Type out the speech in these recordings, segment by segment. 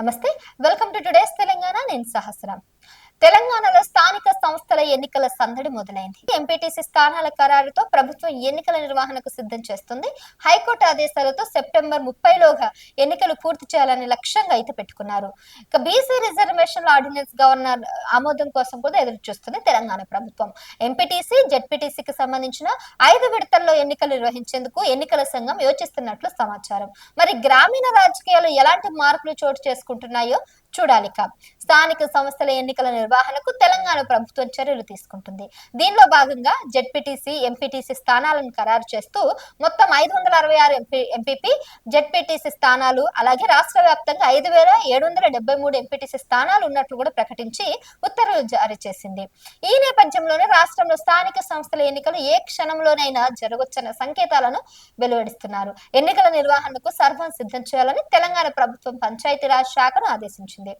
నమస్తే. Welcome to today's Telangana. నేను సహస్రం. తెలంగాణలో స్థానిక సంస్థల ఎన్నికల సందడి మొదలైంది. ఎంపీటీసీ స్థానాల ఖరారుతో ప్రభుత్వం ఎన్నికల నిర్వహణకు సిద్ధం చేస్తుంది. హైకోర్టు ఆదేశాలతో సెప్టెంబర్ ముప్పైలోగా ఎన్నికలు పూర్తి చేయాలని లక్ష్యంగా అయితే పెట్టుకున్నారు. ఇక బీసీ రిజర్వేషన్ ఆర్డినెన్స్ గవర్నర్ ఆమోదం కోసం కూడా ఎదురు చూస్తుంది తెలంగాణ ప్రభుత్వం. ఎంపీటీసీ జెడ్పీటీసీకి సంబంధించిన ఐదు విడతల్లో ఎన్నికలు నిర్వహించేందుకు ఎన్నికల సంఘం యోచిస్తున్నట్లు సమాచారం. మరి గ్రామీణ రాజకీయాలు ఎలాంటి మార్పులు చోటు చేసుకుంటున్నాయో చూడాలిక. స్థానిక సంస్థల ఎన్నికల నిర్వహణకు తెలంగాణ ప్రభుత్వం చర్యలు తీసుకుంటుంది. దీనిలో భాగంగా జెడ్పీటీసీ ఎంపీటీసీ స్థానాలను ఖరారు చేస్తూ మొత్తం ఐదు వందల అరవై ఆరు ఎంపీ ఎంపీపీ జెడ్పీటీసీ స్థానాలు అలాగే రాష్ట్ర వ్యాప్తంగా ఐదు వేల ఏడు వందల డెబ్బై మూడు ఎంపీటీసీ స్థానాలు ఉన్నట్లు కూడా ప్రకటించి ఉత్తర్వులు జారీ చేసింది. ఈ నేపథ్యంలోనే రాష్ట్రంలో స్థానిక సంస్థల ఎన్నికలు ఏ క్షణంలోనైనా జరగొచ్చన్న సంకేతాలను వెలువడిస్తున్నారు. ఎన్నికల నిర్వహణకు సర్వం సిద్ధం చేయాలని తెలంగాణ ప్రభుత్వం పంచాయతీరాజ్ శాఖను ఆదేశించింది.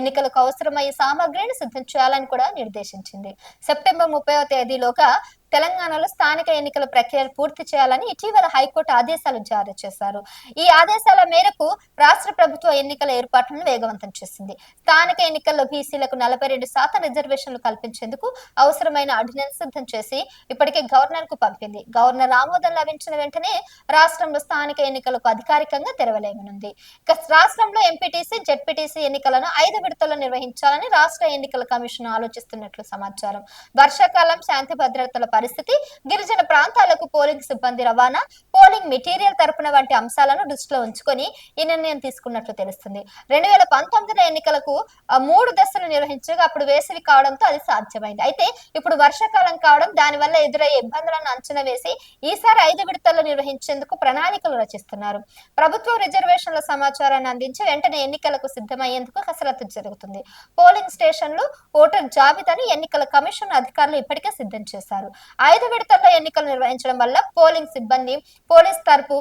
ఎన్నికలకు అవసరమయ్యే సామాగ్రిని సిద్ధం చేయాలని కూడా నిర్దేశించింది. సెప్టెంబర్ ముప్పైవ తేదీలోగా తెలంగాణలో స్థానిక ఎన్నికల ప్రక్రియను పూర్తి చేయాలని ఇటీవల హైకోర్టు ఆదేశాలు జారీ చేశారు. ఈ ఆదేశాల మేరకు రాష్ట్ర ప్రభుత్వ ఎన్నికల ఏర్పాట్లను వేగవంతం చేసింది. స్థానిక ఎన్నికల్లో బీసీలకు నలభై రెండు శాతం రిజర్వేషన్లు కల్పించేందుకు అవసరమైన ఆర్డినెన్స్ సిద్ధం చేసి ఇప్పటికే గవర్నర్కు పంపింది. గవర్నర్ ఆమోదం లభించిన వెంటనే రాష్ట్రంలో స్థానిక ఎన్నికలకు అధికారికంగా తెరవలేమనుంది. ఇక రాష్ట్రంలో ఎంపీటీసీ జెడ్పీటీసీ ఎన్నికలను ఐదు విడతల్లో నిర్వహించాలని రాష్ట్ర ఎన్నికల కమిషన్ ఆలోచిస్తున్నట్లు సమాచారం. వర్షాకాలం శాంతి భద్రతల పరిస్థితి. గిరిజన ప్రాంతాలకు పోలింగ్ సిబ్బంది రవాణా పోలింగ్ మెటీరియల్ తరపున వంటి అంశాలను దృష్టిలో ఉంచుకొని ఈ నిర్ణయం తీసుకున్నట్లు తెలుస్తుంది. రెండు వేల పంతొమ్మిది ఎన్నికలకు మూడు దశలు నిర్వహించగా అప్పుడు వేసవి కావడంతో అది సాధ్యమైంది. అయితే ఇప్పుడు వర్షాకాలం కావడం దానివల్ల ఎదురయ్యే ఇబ్బందులను అంచనా వేసి ఈసారి ఐదు విడతల్లో నిర్వహించేందుకు ప్రణాళికలు రచిస్తున్నారు. ప్రభుత్వం రిజర్వేషన్ల సమాచారాన్ని అందించి వెంటనే ఎన్నికలకు సిద్ధమయ్యేందుకు కసరత్తు జరుగుతుంది. పోలింగ్ స్టేషన్లు ఓటర్ జాబితాను ఎన్నికల కమిషన్ అధికారులు ఇప్పటికే సిద్ధం చేశారు. ఐదు విడతల్లో ఎన్నికలు నిర్వహించడం వల్ల పోలింగ్ సిబ్బంది పోలీస్ తరపు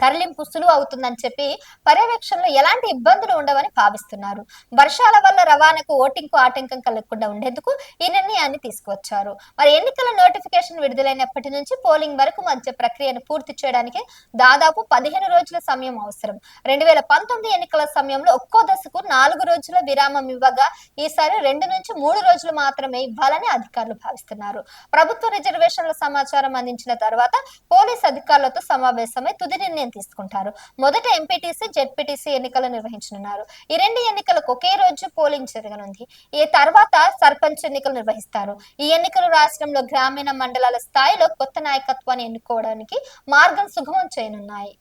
తరలింపు సులువు అవుతుందని చెప్పి పర్యవేక్షణలో ఎలాంటి ఇబ్బందులు ఉండవని భావిస్తున్నారు. వర్షాల వల్ల రవాణాకు ఓటింగ్కు ఆటంకం కలగకుండా ఉండేందుకు ఈ నిర్ణయాన్ని తీసుకువచ్చారు. మరి ఎన్నికల నోటిఫికేషన్ విడుదలైనప్పటి నుంచి పోలింగ్ వరకు మధ్య ప్రక్రియను పూర్తి చేయడానికి దాదాపు పదిహేను రోజుల సమయం అవసరం. రెండు వేల పంతొమ్మిది ఎన్నికల సమయంలో ఒక్కో దశకు నాలుగు రోజుల విరామం ఇవ్వగా ఈసారి రెండు నుంచి మూడు రోజులు మాత్రమే ఇవ్వాలని అధికారులు భావిస్తున్నారు. ప్రభుత్వ రిజర్వేషన్ల సమాచారం అందించిన తర్వాత పోలీస్ అధికారులతో సమావేశమై తుది నిర్ణయం నిర్ణయం తీసుకుంటారు. మొదట ఎంపీటీసీ జెడ్పీటీసీ ఎన్నికలు నిర్వహించనున్నారు. ఈ రెండు ఎన్నికలకు ఒకే రోజు పోలింగ్ జరగనుంది. ఈ తర్వాత సర్పంచ్ ఎన్నికలు నిర్వహిస్తారు. ఈ ఎన్నికలు రాష్ట్రంలో గ్రామీణ మండలాల స్థాయిలో కొత్త నాయకత్వాన్ని ఎన్నుకోవడానికి మార్గం సుగమం చేయనున్నాయి.